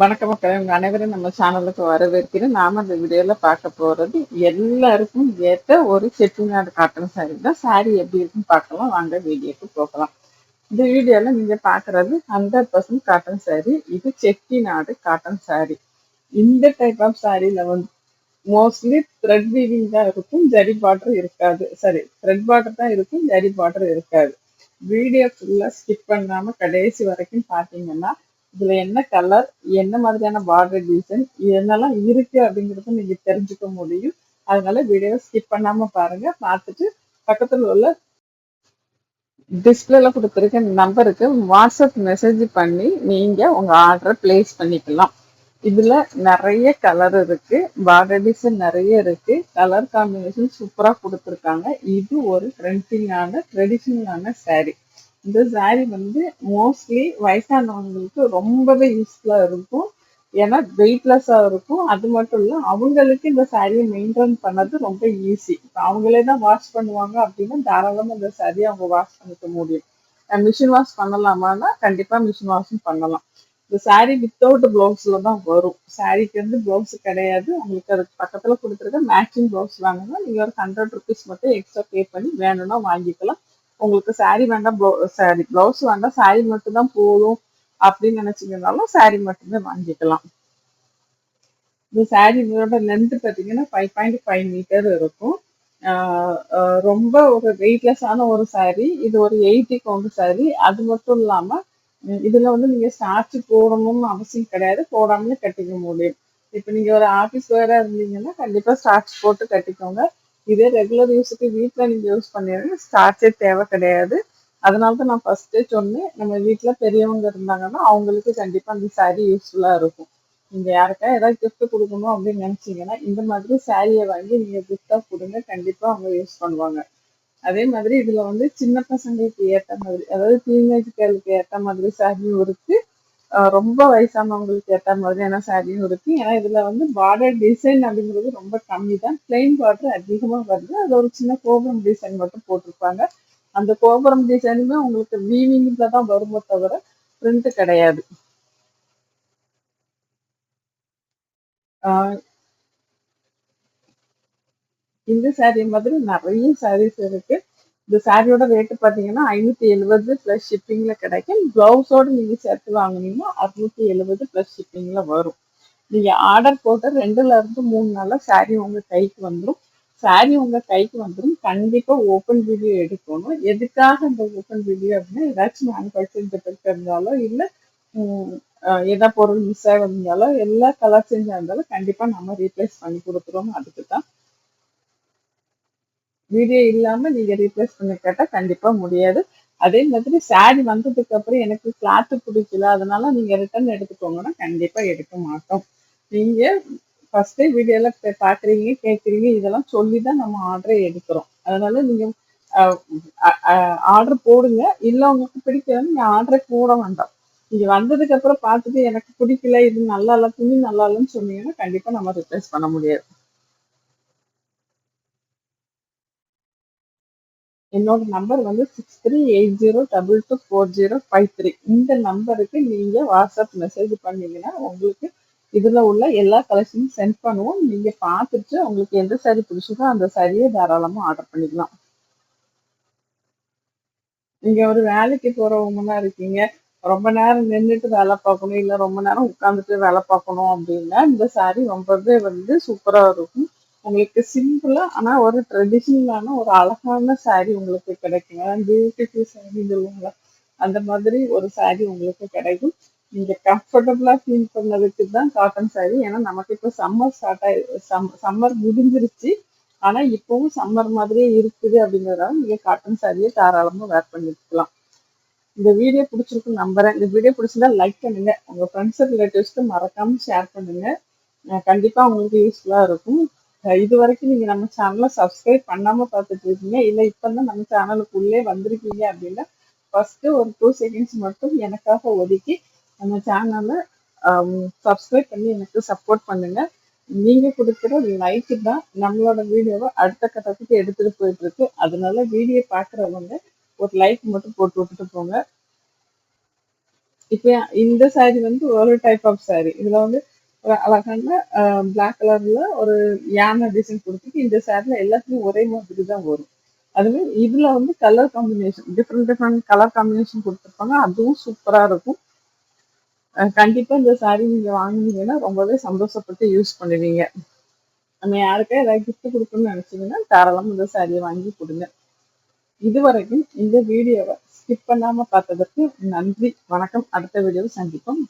வணக்கம் மக்களே உங்க அனைவரும் நம்ம சேனலுக்கு வரவேற்கிறேன். நாம இந்த வீடியோல பார்க்க போறது எல்லாருக்கும் ஏற்ற ஒரு செட்டிநாடு காட்டன் சாரி தான். சாரி எப்படி இருக்குன்னு பார்க்கலாம். வாங்க வீடியோக்கு போகலாம். இந்த வீடியோல நீங்க பாக்குறது ஹண்ட்ரட் பர்சன்ட் காட்டன் சாரி இது செட்டிநாடு காட்டன் சாரி இந்த டைப் ஆஃப் சாரியில வந்து மோஸ்ட்லி த்ரெட் வீவிங் தான் இருக்கும். ஜரி பார்டர் இருக்காது. சரி த்ரெட் பார்டர் தான் இருக்கும். ஜரி பார்டர் இருக்காது. வீடியோ ஃபுல்லா ஸ்கிப் பண்ணாம கடைசி வரைக்கும் பாத்தீங்கன்னா இதுல என்ன கலர் என்ன மாதிரியான பார்டர் டிசைன் என்னெல்லாம் இருக்கு அப்படிங்கறத நீங்க தெரிஞ்சுக்க முடியும். அதனால வீடியோ ஸ்கிப் பண்ணாம பாருங்க. பார்த்துட்டு பக்கத்துல உள்ள டிஸ்பிளேல கொடுத்துருக்க நம்பருக்கு வாட்ஸ்அப் மெசேஜ் பண்ணி நீங்க உங்க ஆர்டரை பிளேஸ் பண்ணிக்கலாம். இதுல நிறைய கலர் இருக்கு. பார்டர் டிசைன் நிறைய இருக்கு. கலர் காம்பினேஷன் சூப்பரா கொடுத்துருக்காங்க. இது ஒரு ட்ரெண்டிங்கான ட்ரெடிஷ்னலான சாரீ இந்த சாரி வந்து மோஸ்ட்லி வயசானவங்களுக்கு ரொம்பவே யூஸ்ஃபுல்லாக இருக்கும். ஏன்னா வெயிட்லெஸ்ஸாக இருக்கும். அது மட்டும் இல்லை அவங்களுக்கு இந்த சாரியை மெயின்டைன் பண்ணது ரொம்ப ஈஸி இப்போ அவங்களே தான் வாஷ் பண்ணுவாங்க அப்படின்னா தாராளமாக இந்த சாரியை அவங்க வாஷ் பண்ணிக்க முடியும். மிஷின் வாஷ் பண்ணலாமான்னா கண்டிப்பாக மிஷின் வாஷும் பண்ணலாம். இந்த saree வித்தவுட் ப்ளவுஸில் தான் வரும். சாரிக்கு வந்து ப்ளவுஸ் கிடையாது. உங்களுக்கு அதுக்கு பக்கத்தில் கொடுத்துருக்க மேட்சிங் ப்ளவுஸ் வாங்கினா நீங்கள் ஒரு ஹண்ட்ரட் ருபீஸ் மட்டும் எக்ஸ்ட்ரா பே பண்ணி வேணும்னா வாங்கிக்கலாம். உங்களுக்கு சாரி வேண்டாம் சாரி ப்ளவுஸ் வேண்டாம் சாரி மட்டும் தான் போதும் அப்படின்னு நினைச்சிங்கனாலும் சாரி மட்டுமே வாங்கிக்கலாம். இந்த சாரியோட லென்த் பார்த்தீங்கன்னா ஃபைவ் பாயிண்ட் ஃபைவ் மீட்டர் இருக்கும். ரொம்ப ஒரு வெயிட்லெஸ்ஸான ஒரு சாரி இது ஒரு எயிட்டி கவுண்ட் சாரி அது மட்டும் இல்லாமல் இதில் வந்து நீங்கள் ஸ்டார்ச் போடணும்னு அவசியம் கிடையாது. போடாமலே கட்டிக்க முடியும். இப்போ நீங்கள் ஒரு ஆஃபீஸ் வேற இருந்தீங்கன்னா கண்டிப்பாக ஸ்டார்ச் போட்டு கட்டிக்கோங்க. இதே ரெகுலர் யூஸுக்கு வீட்டில் நீங்கள் யூஸ் பண்ணிடுங்க ஸ்டார்ச்சே தேவை கிடையாது. அதனால தான் நான் ஃபஸ்ட்டே சொன்னேன் நம்ம வீட்டில் பெரியவங்க இருந்தாங்கன்னா அவங்களுக்கு கண்டிப்பாக அந்த saree யூஸ்ஃபுல்லாக இருக்கும். நீங்கள் யாருக்கா ஏதாவது கிஃப்ட் கொடுக்கணும் அப்படின்னு நினச்சிங்கன்னா இந்த மாதிரி சாரியை வாங்கி நீங்கள் கிஃப்டாக கொடுங்க கண்டிப்பாக அவங்க யூஸ் பண்ணுவாங்க. அதே மாதிரி இதில் வந்து சின்ன பசங்களுக்கு ஏற்ற மாதிரி அதாவது டீனேஜ் கேர்ளுக்கு ஏற்ற மாதிரி சாரியும் இருக்குது ரொம்ப வயசானவங்களுக்கு ஏத்த மாதிரியான சாரியும் இருக்கு. ஏன்னா இதுல வந்து பார்டர் டிசைன் அப்படிங்கிறது ரொம்ப கம்மி தான் பிளைன் பார்டர் அதிகமா வருது. அது ஒரு சின்ன கோபுரம் டிசைன் மட்டும் போட்டிருப்பாங்க. அந்த கோபுரம் டிசைனுமே உங்களுக்கு வீவிங்ல தான் வருமோ தவிர பிரிண்ட் கிடையாது. ஆஹ் இந்த saree மாதிரி நிறைய சாரீஸ் இருக்கு. இந்த சாரியோட ரேட்டு பார்த்தீங்கன்னா ஐநூத்தி எழுபது ப்ளஸ் ஷிப்பிங்ல கிடைக்கும். ப்ளவுஸோட நீங்க சேர்த்து வாங்குனீங்கன்னா அறுநூத்தி எழுபது ப்ளஸ் ஷிப்பிங்ல வரும். நீங்க ஆர்டர் போட்டு ரெண்டுல இருந்து மூணு நாள்ல saree உங்க கைக்கு வந்துடும் saree உங்க கைக்கு வந்துடும் கண்டிப்பா ஓப்பன் வீடியோ எடுக்கணும். எதுக்காக இந்த ஓப்பன் வீடியோ அப்படின்னா ஏதாச்சும் மேனுஃபேக்சரிங் டிஃபெக்ட் இருந்தாலோ இல்ல எதா பொருள் மிஸ் ஆகிருந்தாலோ எல்லா கலர் சேஞ்ச் இருந்தாலும் கண்டிப்பா நம்ம ரீப்ளேஸ் பண்ணி கொடுத்துருவோம். அதுக்கு தான் வீடியோ இல்லாம நீங்க ரீப்ளேஸ் பண்ணி கேட்டா கண்டிப்பா முடியாது. அதே மாதிரி சாரி வந்ததுக்கு அப்புறம் எனக்கு கிளாத் பிடிக்கல அதனால நீங்க ரிட்டர்ன் எடுத்துக்கோங்கன்னா கண்டிப்பா எடுக்க மாட்டோம். நீங்க ஃபர்ஸ்டே வீடியோல பாக்குறீங்க கேட்குறீங்க இதெல்லாம் சொல்லி தான் நம்ம ஆர்டரை எடுக்கிறோம். அதனால நீங்க ஆர்டர் போடுங்க. இல்லை உங்களுக்கு பிடிக்கலன்னு நீங்க ஆர்டரை போட வேண்டாம். நீங்க வந்ததுக்கு அப்புறம் பார்த்துட்டு எனக்கு பிடிக்கல இது நல்லா இல்லை துணி நல்லா இல்லைன்னு சொன்னீங்கன்னா கண்டிப்பா நம்ம ரிப்ளேஸ் பண்ண முடியாது. என்னோட நம்பர் வந்து six three eight zero double two four zero five three இந்த நம்பருக்கு நீங்கள் வாட்ஸ்அப் மெசேஜ் பண்ணீங்கன்னா உங்களுக்கு இதில் உள்ள எல்லா கலெக்ஷனும் சென்ட் பண்ணுவோம். நீங்கள் பார்த்துட்டு உங்களுக்கு எந்த saree பிடிச்சதோ அந்த சாரியை தாராளமாக ஆர்டர் பண்ணிக்கலாம். நீங்கள் ஒரு வேலைக்கு போகிறவங்கன்னா இருக்கீங்க. ரொம்ப நேரம் நின்றுட்டு வேலை பார்க்கணும். இல்லை ரொம்ப நேரம் உட்காந்துட்டு வேலை பார்க்கணும் அப்படின்னா இந்த saree ரொம்பவே வந்து சூப்பராக இருக்கும். உங்களுக்கு சிம்பிளா ஆனா ஒரு ட்ரெடிஷ்னலான ஒரு அழகான saree உங்களுக்கு கிடைக்கும். பியூட்டிஃபுல் saree சொல்லுவாங்க அந்த மாதிரி ஒரு saree உங்களுக்கு கிடைக்கும். நீங்க கம்ஃபர்டபுளா ஃபீல் பண்ணதுக்கு தான் காட்டன் saree. ஏன்னா நமக்கு இப்போ சம்மர் ஸ்டார்ட் ஆயி சம்மர் முடிஞ்சிருச்சு. ஆனா இப்பவும் சம்மர் மாதிரியே இருக்குது அப்படிங்கறதால நீங்க காட்டன் சாரியை தாராளமா வேர் பண்ணிக்கலாம். இந்த வீடியோ பிடிச்சிருக்கும் நம்புறேன். இந்த வீடியோ பிடிச்சிருந்தா லைக் பண்ணுங்க. உங்க ஃப்ரெண்ட்ஸ் ரிலேட்டிவ்ஸ்க்கு மறக்காம ஷேர் பண்ணுங்க. கண்டிப்பா உங்களுக்கு யூஸ்ஃபுல்லா இருக்கும். இது வரைக்கும் நீங்க நம்ம சேனலை சப்ஸ்கிரைப் பண்ணாம பார்த்துட்டு இருக்கீங்க. இல்ல இப்பதான் நம்ம சேனலுக்குள்ளே வந்திருக்கீங்க அப்படின்னா ஃபர்ஸ்ட் ஒரு டூ செகண்ட்ஸ் மட்டும் எனக்காக ஒதுக்கி நம்ம சேனலை சப்ஸ்கிரைப் பண்ணி எனக்கு சப்போர்ட் பண்ணுங்க. நீங்க கொடுக்குற லைக்கு தான் நம்மளோட வீடியோவை அடுத்த கட்டத்துக்கு எடுத்துட்டு போயிட்டு இருக்கு. அதனால வீடியோ பாக்குறவங்க ஒரு லைக் மட்டும் போட்டு விட்டுட்டு போங்க. இப்போ இந்த saree வந்து ஒரு டைப் ஆஃப் saree. இதுல வந்து அழகான பிளாக் கலர்ல ஒரு யானை டிசைன் கொடுத்துட்டு இந்த சேரீல எல்லாத்துலயும் ஒரே மாதிரி தான் வரும். அதுவே இதுல வந்து colour combination different different colour combination கொடுத்துருப்பாங்க. அதுவும் சூப்பரா இருக்கும். கண்டிப்பா இந்த saree நீங்க வாங்குனீங்கன்னா ரொம்பவே சந்தோஷப்பட்டு யூஸ் பண்ணுவீங்க. நம்ம யாருக்கா ஏதாவது கிஃப்ட் கொடுக்கணும்னு நினைச்சீங்கன்னா தாராளமா இந்த சாரியை வாங்கி கொடுங்க. இதுவரைக்கும் இந்த வீடியோவை ஸ்கிப் பண்ணாம பார்த்ததற்கு நன்றி. வணக்கம். அடுத்த வீடியோவை சந்திப்போம்.